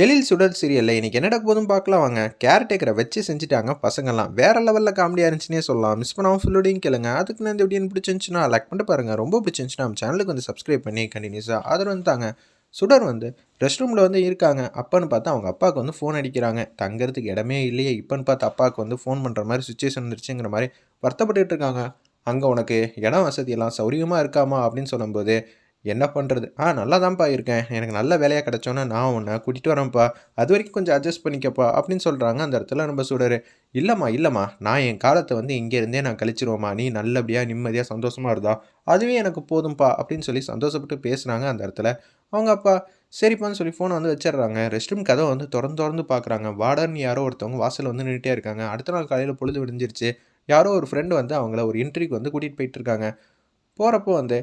எழில் சுடர் சீரியலில் இன்னைக்கு என்ன நடக்க போதும் பார்க்கலாம் வாங்க. கேர்டேக்கரை வச்சு செஞ்சுட்டாங்க பசங்கள்லாம். வேறு லெவலில் காமெடியாக இருந்துச்சுன்னே சொல்லலாம். மிஸ் பண்ணாமல் ஃபுல்லோடையும் கேளுங்க. அதுக்கு நான் இந்த எப்படின்னு பிடிச்சிருந்துச்சுன்னா லைக் பண்ணிட்டு பாருங்கள் ரொம்ப பிடிச்சிருந்துச்சுன்னா நம்ம சேனலுக்கு வந்து சப்ஸ்கிரைப் பண்ணி கண்டினியூஸாக ஆதரவு வந்துட்டாங்க சுடர் வந்து ரெஸ்ட் ரூமில் வந்து இருக்காங்க. அப்பான்னு பார்த்தா அவங்க அப்பாவுக்கு வந்து ஃபோன் அடிக்கிறாங்க. தங்கிறதுக்கு இடமே இல்லையே. இப்போன்னு பார்த்து அப்பாவுக்கு வந்து ஃபோன் பண்ணுற மாதிரி சுச்சுவேஷன் வந்துருச்சுங்கிற மாதிரி வருத்தப்பட்டுட்டு இருக்காங்க. அங்கே உனக்கு இடம் வசதியெல்லாம் சௌரியமாக இருக்காமா அப்படின்னு சொல்லும்போது என்ன பண்ணுறது ஆ நல்லா தான்ப்பா இருக்கேன். எனக்கு நல்ல வேலையாக கிடச்சோன்னா நான் உன்னை கூட்டிகிட்டு வரேன்ப்பா. அது வரைக்கும் கொஞ்சம் அட்ஜஸ்ட் பண்ணிக்கப்பா அப்படின்னு சொல்கிறாங்க அந்த இடத்துல நம்ம சுடர். இல்லைம்மா இல்லைம்மா. நான் என் காலத்தை வந்து இங்கே இருந்தே நான் கழிச்சிருவோம்மா. நீ நல்லபடியாக நிம்மதியாக சந்தோஷமாக இருந்தா அதுவே எனக்கு போதும்ப்பா அப்படின்னு சொல்லி சந்தோஷப்பட்டு பேசுனாங்க அந்த இடத்துல. அவங்க அப்பா சரிப்பான்னு சொல்லி ஃபோனை வந்து வச்சிடுறாங்க. ரெஸ்ட் ரூம் கதவை வந்து திறந்து திறந்து பார்க்குறாங்க வாடர்னு யாரோ ஒருத்தவங்க வாசலில் வந்து நின்றுட்டே இருக்காங்க. அடுத்த நாள் காலையில் பொழுது விடிஞ்சிருச்சு. யாரோ ஒரு ஃப்ரெண்டு வந்து அவங்கள ஒரு இன்டர்வியூக்கு வந்து கூட்டிகிட்டு போயிட்டுருக்காங்க போகிறப்போ வந்து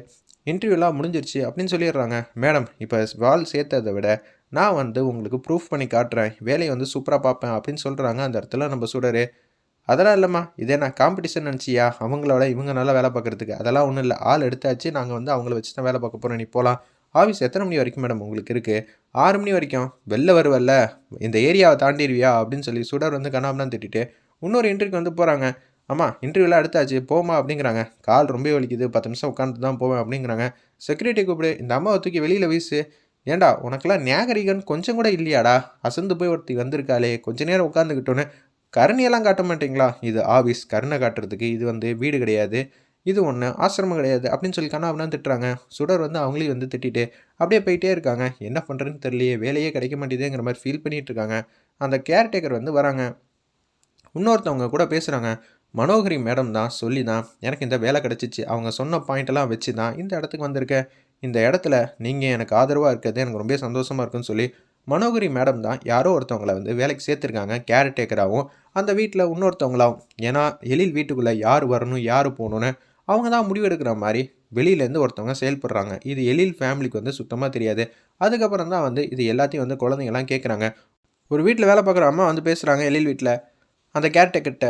இன்டர்வியூலாம் முடிஞ்சிருச்சு அப்படின்னு சொல்லிடுறாங்க. மேடம் இப்போ வால் சேர்த்ததை விட நான் வந்து உங்களுக்கு ப்ரூஃப் பண்ணி காட்டுறேன். வேலையை வந்து சூப்பராக பார்ப்பேன் அப்படின்னு சொல்கிறாங்க அந்த இடத்துல நம்ம சுடரு. அதெல்லாம் இல்லைம்மா. இதே நான் காம்படிஷன் நினச்சியா? அவங்களோட இவங்க நல்லா வேலை பார்க்குறதுக்கு. அதெல்லாம் ஒன்றும் இல்லை. ஆள் எடுத்தாச்சு. நாங்கள் வந்து அவங்கள வச்சு தான் வேலை பார்க்க போகிறோம் நீ போகலாம் ஆஃபீஸ் எத்தனை மணி வரைக்கும் மேடம் உங்களுக்கு இருக்குது ஆறு மணி வரைக்கும். வெளில வருவல்ல. இந்த ஏரியாவை தாண்டிடுவியா? அப்படின்னு சொல்லி சுடர் வந்து கண்ணாமலாம் திட்டிட்டு இன்னொரு இன்டர்வியூக்கு வந்து போகிறாங்க ஆமாம் இன்டர்வியூலாம் எடுத்தாச்சு போமா அப்படிங்கிறாங்க. கால் ரொம்ப வலிக்குது பத்து நிமிஷம் உட்காந்து தான் போவேன் அப்படிங்கிறாங்க. செக்யூரிட்டி கூப்பிடு இந்த அம்மாவை தூக்கி வெளியில் வீசு. ஏண்டா உனக்கெல்லாம் ஞாகரிகன் கொஞ்சம் கூட இல்லையாடா? அசந்து போய் ஒருத்தி வந்திருக்காளே கொஞ்ச நேரம் உட்காந்துக்கிட்டோன்னு கருணையெல்லாம் காட்ட மாட்டீங்களா? இது ஆஃபீஸ் கருணை காட்டுறதுக்கு இது வந்து வீடு கிடையாது. இது ஒன்று ஆசிரமம் கிடையாது அப்படின்னு சொல்லி கண்ணா திட்டுறாங்க. சுடர் வந்து அவங்களையும் வந்து திட்டிட்டு அப்படியே போயிட்டே இருக்காங்க. என்ன பண்ணுறதுன்னு தெரியலையே வேலையே கிடைக்க மாட்டேதுங்கிற மாதிரி ஃபீல் பண்ணிகிட்டு இருக்காங்க. அந்த கேர்டேக்கர் வந்து வராங்க. இன்னொருத்தவங்க கூட பேசுகிறாங்க மனோகரி மேடம் தான் சொல்லி தான் எனக்கு இந்த வேலை கிடச்சிச்சு. அவங்க சொன்ன பாயிண்டெல்லாம் வச்சு தான் இந்த இடத்துக்கு வந்திருக்கேன் இந்த இடத்துல நீங்கள் எனக்கு ஆதரவாக இருக்கிறது எனக்கு ரொம்ப சந்தோஷமாக இருக்குன்னு சொல்லி மனோகரி மேடம் தான் யாரோ ஒருத்தவங்களை வந்து வேலைக்கு சேர்த்துருக்காங்க கேர்டேக்கராகவும் அந்த வீட்டில் இன்னொருத்தவங்களாகவும் ஏன்னா எழில் வீட்டுக்குள்ளே யார் வரணும் யார் போகணுன்னு அவங்க தான் முடிவெடுக்கிற மாதிரி வெளியிலேருந்து ஒருத்தவங்க செயல்படுறாங்க. இது எழில் ஃபேமிலிக்கு வந்து சுத்தமாக தெரியாது. அதுக்கப்புறம் தான் வந்து இது எல்லாத்தையும் வந்து குழந்தைங்கலாம் கேட்குறாங்க ஒரு வீட்டில் வேலை பார்க்குற அம்மா வந்து பேசுகிறாங்க எழில் வீட்டில் அந்த கேர்டேக்கர்கிட்ட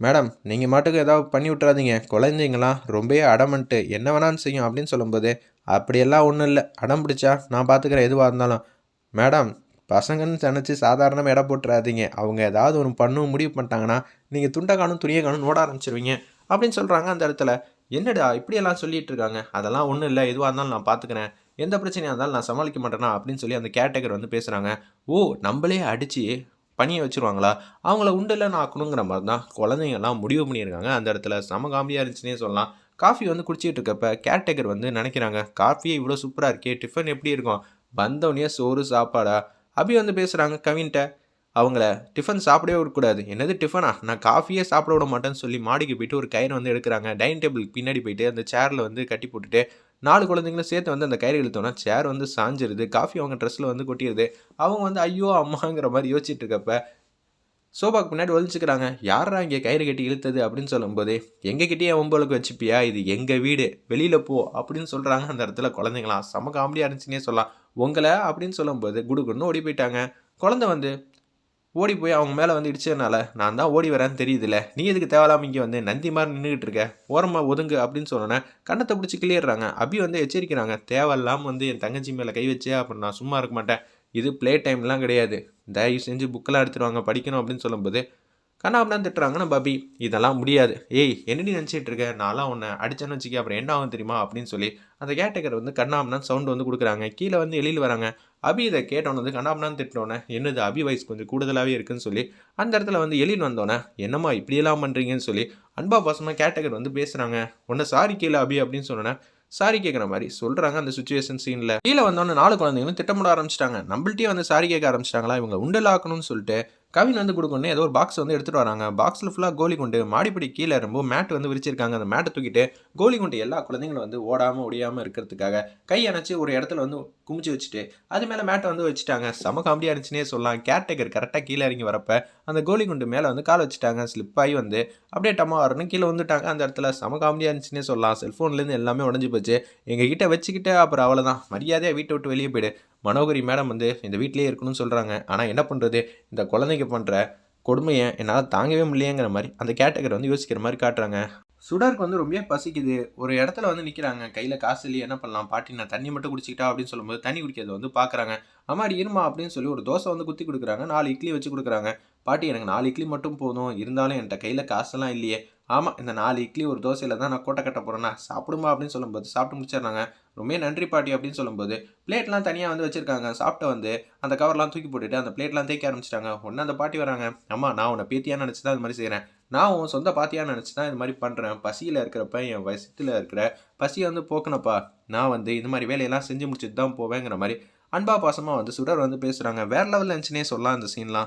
மேடம் நீங்கள் மாட்டுக்கு ஏதாவது பண்ணி விட்றாதீங்க குழந்தைங்களாம் ரொம்பவே அடமன்ட்டு என்ன வேணாலும் செய்யும் அப்படின்னு சொல்லும்போது அப்படியெல்லாம் ஒன்றும் இல்லை. அடம் பிடிச்சா நான் பார்த்துக்கிறேன் எதுவாக இருந்தாலும். மேடம் பசங்கன்னு நினச்சி சாதாரணமாக இடம் போட்டுறாதீங்க. அவங்க ஏதாவது ஒன்று பண்ணும் முடிவு பண்ணிட்டாங்கன்னா நீங்கள் துண்டை காணும் துணியை காணும் ஓட ஆரம்பிச்சிருவீங்க அப்படின்னு சொல்கிறாங்க அந்த இடத்துல. என்னடா இப்படியெல்லாம் சொல்லிட்டு இருக்காங்க. அதெல்லாம் ஒன்றும் இல்லை எதுவாக இருந்தாலும் நான் பார்த்துக்கிறேன் எந்த பிரச்சனையாக இருந்தாலும் நான் சமாளிக்க மாட்டேனா அப்படின்னு சொல்லி அந்த கேட்டகர் வந்து பேசுகிறாங்க ஓ நம்மளே அடித்து பணியை வச்சுருவாங்களா? அவங்கள உண்டெல்லாம் ஆக்கணுங்கிற மாதிரி தான் குழந்தைங்கள்லாம் முடிவு பண்ணியிருக்காங்க. அந்த இடத்துல செம காமெடியாக இருந்துச்சுன்னே சொல்லலாம். காஃபி வந்து குடிச்சிட்டு இருக்கப்ப கேர்டேக்கர் வந்து நினைக்கிறாங்க காஃபியே இவ்வளோ சூப்பராக இருக்கே டிஃபன் எப்படி இருக்கும்? வந்தவொடனே சோறு சாப்பாடா? அபி வந்து பேசுகிறாங்க கவின்ட்ட அவங்கள டிஃபன் சாப்பிடவே விடக்கூடாது. என்னது டிஃபனா? நான் காஃபியே சாப்பிட விட மாட்டேன்னு சொல்லி மாடிக்கு போயிட்டு ஒரு கயிறு வந்து எடுக்கிறாங்க. டைனிங் டேபிளுக்கு பின்னாடி போயிட்டு அந்த சேரில் வந்து கட்டி போட்டுட்டு நாலு குழந்தைங்களும் சேர்த்து வந்து அந்த கயிறு இழுத்தோன்னா சேர் வந்து சாஞ்சிருது காஃபி அவங்க ட்ரெஸ்ஸில் வந்து கொட்டிடுது அவங்க வந்து ஐயோ அம்மாங்கிற மாதிரி யோசிச்சுட்டு இருக்கப்ப சோபாக்கு பின்னாடி ஒழிச்சுக்கிறாங்க யாரா இங்கே கயிறு கட்டி இழுத்தது அப்படின்னு சொல்லும்போது எங்ககிட்டயே ஒம்பளுக்கு வச்சுப்பியா? இது எங்கள் வீடு? வெளியில் போ அப்படின்னு சொல்கிறாங்க அந்த இடத்துல குழந்தைங்களாம். செம காமெடியாக இருந்துச்சுன்னே சொல்லலாம். உங்களை அப்படின்னு சொல்லும்போது குடுகுன்னு ஓடி போயிட்டாங்க. குழந்தை வந்து ஓடி போய் அவங்க மேலே வந்து இடிச்சதுனால நான் தான் ஓடி வரேன்னு தெரியுதுல்ல. நீ எதுக்கு தேவையில்லாமல் இங்கே வந்து நந்தி மாதிரி நின்றுக்கிட்டு இருக்க? ஓரமாக ஒதுங்கு அப்படின்னு சொன்னோன்னே கண்ணத்தை பிடிச்சி கிளியிடுறாங்க அபி வந்து எச்சரிக்கிறாங்க. தேவையில்லாமல் வந்து என் தங்கச்சி மேலே கை வச்சே அப்புறம் நான் சும்மா இருக்க மாட்டேன். இது ப்ளே டைம்லாம் கிடையாது. தயவு செஞ்சு புக்கெல்லாம் எடுத்துருவாங்க படிக்கணும் அப்படின்னு சொல்லும்போது கண்ணாபுரம் திட்டுறாங்கன்னா பபி இதெல்லாம் முடியாது. ஏய் என்னடி நினச்சிட்டு இருக்க? நான்லாம் உன்னை அடிச்சேன்னு வச்சுக்க அப்புறம் என்ன ஆகும் தெரியுமா? அப்படின்னு சொல்லி அந்த கேட்டகர் வந்து கண்ணாமனான் சவுண்ட் வந்து கொடுக்குறாங்க. கீழே வந்து எழில் வராங்க. அபி இதை கேட்டவன வந்து கண்ணாமனான் திட்டோன்னே என்னது அபி வயசு கொஞ்சம் கூடுதலாகவே இருக்குன்னு சொல்லி அந்த இடத்துல வந்து எழில் வந்தோன்னே என்னம்மா இப்படியெல்லாம் பண்ணுறீங்கன்னு சொல்லி அன்பா பாசமாக கேட்டகர் வந்து பேசுகிறாங்க உன்னை சாரி கீழே அபி அப்படின்னு சொன்னோன்னே சாரி கேட்குற மாதிரி சொல்கிறாங்க அந்த சுச்சுவேஷன் சீனில் கீழே வந்தோன்னே நாலு குழந்தைங்களும் திட்டமிட ஆரம்பிச்சிட்டாங்க. நம்மள்ட்டே வந்து சாரி கேட்க ஆரம்பிச்சிட்டாங்களா? இவங்க உண்டலாக்கணும்னு சொல்லிட்டு கவின் வந்து கொடுக்கணும் ஏதோ ஒரு பாக்ஸ் வந்து எடுத்துகிட்டு வராங்க. பாக்ஸில் ஃபுல்லாக கோலி குண்டு மாடிப்படி கீழே ரொம்ப மேட் வந்து விரிச்சிருக்காங்க. அந்த மேட்டை தூக்கிட்டு கோலி குண்டு எல்லா குழந்தைங்களும் வந்து ஓடாமல் ஒடியாமல் இருக்கிறதுக்காக கை அணைச்சி ஒரு இடத்துல வந்து குமிச்சு வச்சுட்டு அது மேலே மேட்டை வந்து வச்சுட்டாங்க. செம காமெடியாக இருந்துச்சுன்னே சொல்லலாம். கேர்டேக்கர் கரெக்டாக கீழே இறங்கி வரப்ப அந்த கோலி குண்டு மேலே வந்து கால் வச்சுட்டாங்க. ஸ்லிப் ஆகி வந்து அப்படியே டம்மா வரணும் கீழே வந்துட்டாங்க. அந்த இடத்துல செம காமெடியாக இருந்துச்சுன்னே சொல்லலாம். செல்ஃபோன்லேருந்து எல்லாமே உடஞ்சி போச்சு. எங்ககிட்ட வச்சுக்கிட்டு அப்புறம் அவ்வளோதான் மரியாதையாக வீட்டை விட்டு வெளியே போயிடு. மனோகரி மேடம் வந்து இந்த வீட்டிலே இருக்கணும்னு சொல்கிறாங்க ஆனால் என்ன பண்ணுறது இந்த குழந்தைக்கு பண்ணுற கொடுமையை என்னால் தாங்கவே முடியலையேங்கிற மாதிரி அந்த கேட்டகரை வந்து யோசிக்கிற மாதிரி காட்டுறாங்க. சுடருக்கு வந்து ரொம்பவே பசிக்குது. ஒரு இடத்துல வந்து நிற்கிறாங்க கையில் காசு இல்லையே என்ன பண்ணலாம்? பாட்டி நான் தண்ணி மட்டும் குடிச்சிக்கிட்டா அப்படின்னு சொல்லும்போது தண்ணி குடிக்கிறது வந்து பார்க்குறாங்க அம்மாடி இருமா அப்படின்னு சொல்லி ஒரு தோசை வந்து குத்தி கொடுக்குறாங்க. நாலு இட்லி வச்சு கொடுக்குறாங்க. பாட்டி எனக்கு நாலு இட்லி மட்டும் போதும். இருந்தாலும் என்கிட்ட கையில் காசெல்லாம் இல்லையே. ஆமாம் இந்த நாலு இட்லி ஒரு தோசையில் தான் நான் கோட்டை கட்ட போகிறேன்னா சாப்பிடுமா அப்படின்னு சொல்லும்போது சாப்பிட்டு முடிச்சிடுறாங்க. ரொம்ப நன்றி பாட்டி அப்படின்னு சொல்லும்போது பிளேட்லாம் தனியாக வந்து வச்சுருக்காங்க. சாப்பிட்ட வந்து அந்த கவர்லாம் தூக்கி போட்டுட்டு அந்த பிளேட்லாம் தேய்க்க ஆரம்பிச்சிட்டாங்க. ஒன்று அந்த பாட்டி வராங்க அம்மா நான் உன்னை பேத்தியான்னு நினச்சி தான் இது மாதிரி செய்கிறேன் நான் உன் சொந்த பாத்தியான்னு நினச்சி தான் இது மாதிரி பண்ணுறேன் பசியில் இருக்கிறப்ப என் வயசத்தில் இருக்கிற பசியை வந்து போக்கணப்பா நான் வந்து இந்த மாதிரி வேலையெல்லாம் செஞ்சு முடிச்சுட்டு தான் போவேங்கிற மாதிரி அன்பா பாசமாக வந்து சுடர் வந்து பேசுகிறாங்க வேறு லெவலில் இருந்துச்சுன்னே சொல்லலாம் அந்த சீன்லாம்